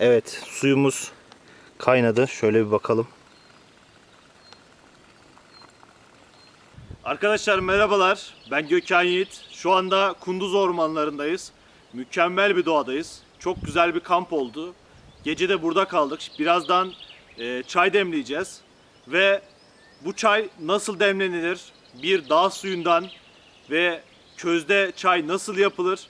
Evet suyumuz kaynadı. Şöyle bir bakalım. Arkadaşlar merhabalar. Ben Gökhan Yiğit. Şu anda Kunduz ormanlarındayız. Mükemmel bir doğadayız. Çok güzel bir kamp oldu. Gece de burada kaldık. Birazdan e, çay demleyeceğiz. Ve bu çay nasıl demlenilir? Bir dağ suyundan ve közde çay nasıl yapılır?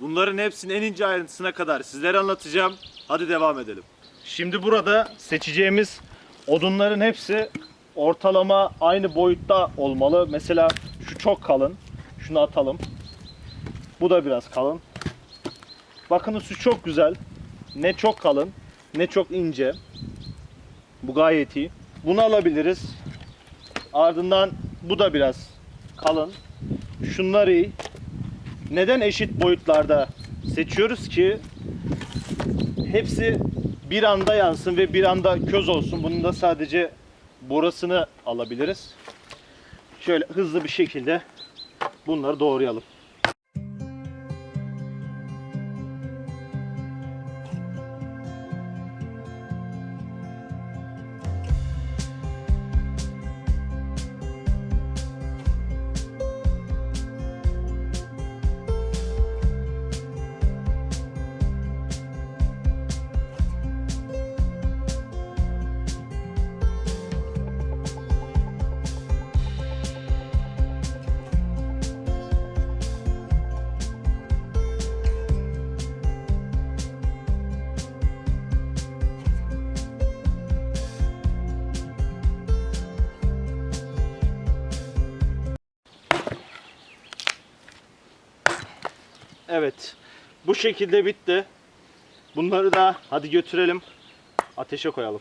Bunların hepsinin en ince ayrıntısına kadar sizlere anlatacağım. Hadi devam edelim. Şimdi burada seçeceğimiz odunların hepsi ortalama aynı boyutta olmalı. Mesela şu çok kalın. Şunu atalım. Bu da biraz kalın. Bakın şu çok güzel. Ne çok kalın ne çok ince. Bu gayet iyi. Bunu alabiliriz. Ardından bu da biraz kalın. Şunlar iyi. Neden eşit boyutlarda seçiyoruz ki hepsi bir anda yansın ve bir anda köz olsun. Bunun da sadece borasını alabiliriz. Şöyle hızlı bir şekilde bunları doğrayalım. Evet. Bu şekilde bitti. Bunları da hadi götürelim. Ateşe koyalım.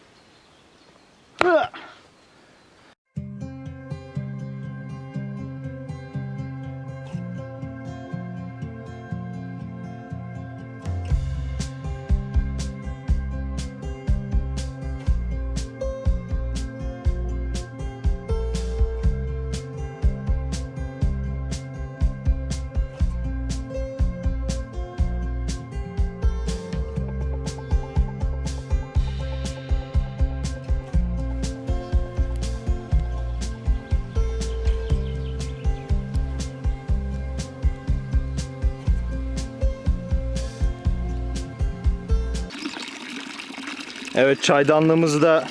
Evet çaydanlığımızı da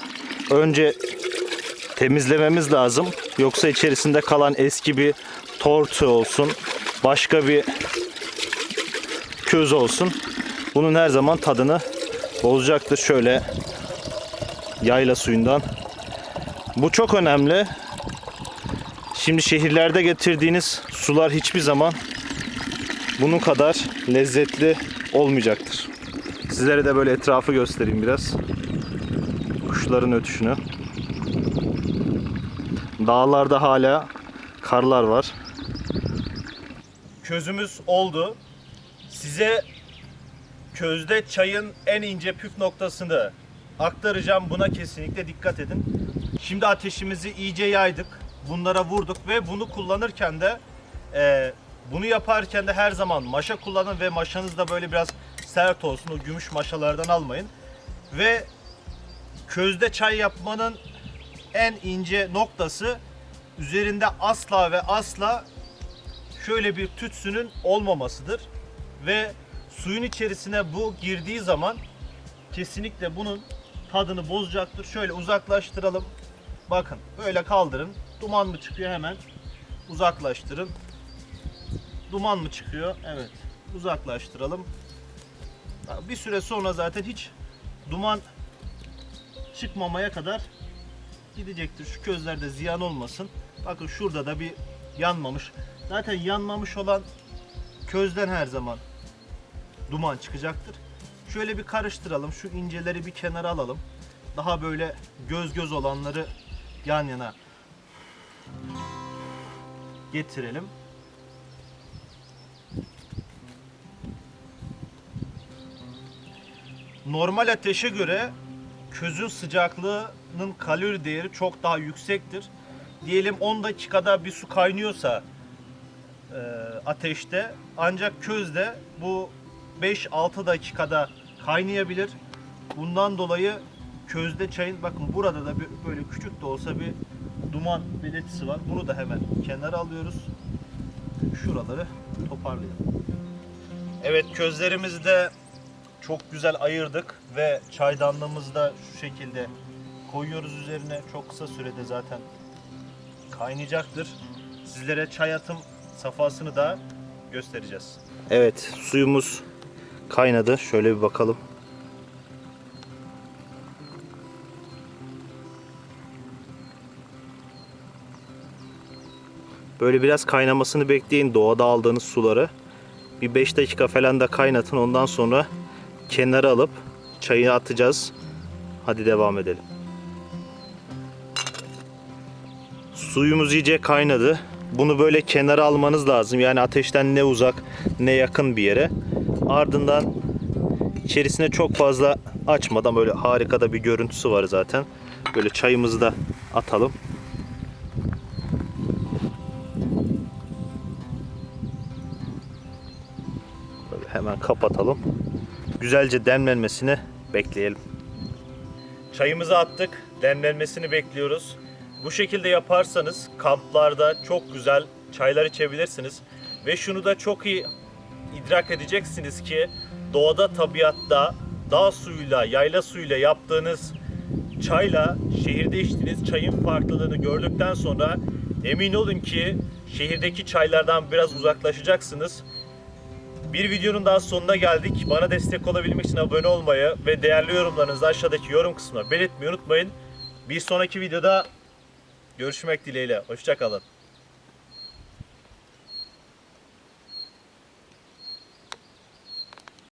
önce temizlememiz lazım. Yoksa içerisinde kalan eski bir tortu olsun, başka bir köz olsun. Bunun her zaman tadını bozacaktır. Şöyle yayla suyundan. Bu çok önemli. Şimdi şehirlerde getirdiğiniz sular hiçbir zaman bunun kadar lezzetli olmayacaktır. Sizlere de böyle etrafı göstereyim biraz. Kuşların ötüşünü. Dağlarda hala karlar var. Közümüz oldu. Size közde çayın en ince püf noktasını aktaracağım. Buna kesinlikle dikkat edin. Şimdi ateşimizi iyice yaydık. Bunlara vurduk ve bunu kullanırken de e, bunu yaparken de her zaman maşa kullanın ve maşanız da böyle biraz sert olsun. O gümüş maşalardan almayın. Ve közde çay yapmanın en ince noktası üzerinde asla ve asla şöyle bir tütsünün olmamasıdır. Ve suyun içerisine bu girdiği zaman kesinlikle bunun tadını bozacaktır. Şöyle uzaklaştıralım. Bakın böyle kaldırın. Duman mı çıkıyor hemen uzaklaştırın. Duman mı çıkıyor? Evet. Uzaklaştıralım. Bir süre sonra zaten hiç duman çıkmamaya kadar gidecektir. Şu közlerde ziyan olmasın. Bakın şurada da bir yanmamış. Zaten yanmamış olan közden her zaman duman çıkacaktır. Şöyle bir karıştıralım. Şu inceleri bir kenara alalım. Daha böyle göz göz olanları yan yana getirelim. Normal ateşe göre közün sıcaklığının kalori değeri çok daha yüksektir. Diyelim 10 dakikada bir su kaynıyorsa e, ateşte ancak közde bu 5-6 dakikada kaynayabilir. Bundan dolayı közde çayın bakın burada da bir, böyle küçük de olsa bir duman belirtisi var. Bunu da hemen kenara alıyoruz. Şuraları toparlayalım. Evet közlerimizi de çok güzel ayırdık ve çaydanlığımızı da şu şekilde koyuyoruz üzerine. Çok kısa sürede zaten kaynayacaktır. Sizlere çay atım safhasını da göstereceğiz. Evet suyumuz kaynadı. Şöyle bir bakalım. Böyle biraz kaynamasını bekleyin doğada aldığınız suları. Bir 5 dakika falan da kaynatın. Ondan sonra kenara alıp çayı atacağız. Hadi devam edelim. Suyumuz iyice kaynadı. Bunu böyle kenara almanız lazım. Yani ateşten ne uzak ne yakın bir yere. Ardından içerisine çok fazla açmadan böyle harika da bir görüntüsü var zaten. Böyle çayımızı da atalım. Böyle hemen kapatalım. Güzelce demlenmesini bekleyelim. Çayımızı attık. Demlenmesini bekliyoruz. Bu şekilde yaparsanız kamplarda çok güzel çaylar içebilirsiniz. Ve şunu da çok iyi idrak edeceksiniz ki doğada tabiatta dağ suyuyla, yayla suyuyla yaptığınız çayla şehirde içtiğiniz çayın farklılığını gördükten sonra emin olun ki şehirdeki çaylardan biraz uzaklaşacaksınız. Bir videonun daha sonuna geldik. Bana destek olabilmek için abone olmayı ve değerli yorumlarınızı aşağıdaki yorum kısmına belirtmeyi unutmayın. Bir sonraki videoda görüşmek dileğiyle. Hoşçakalın.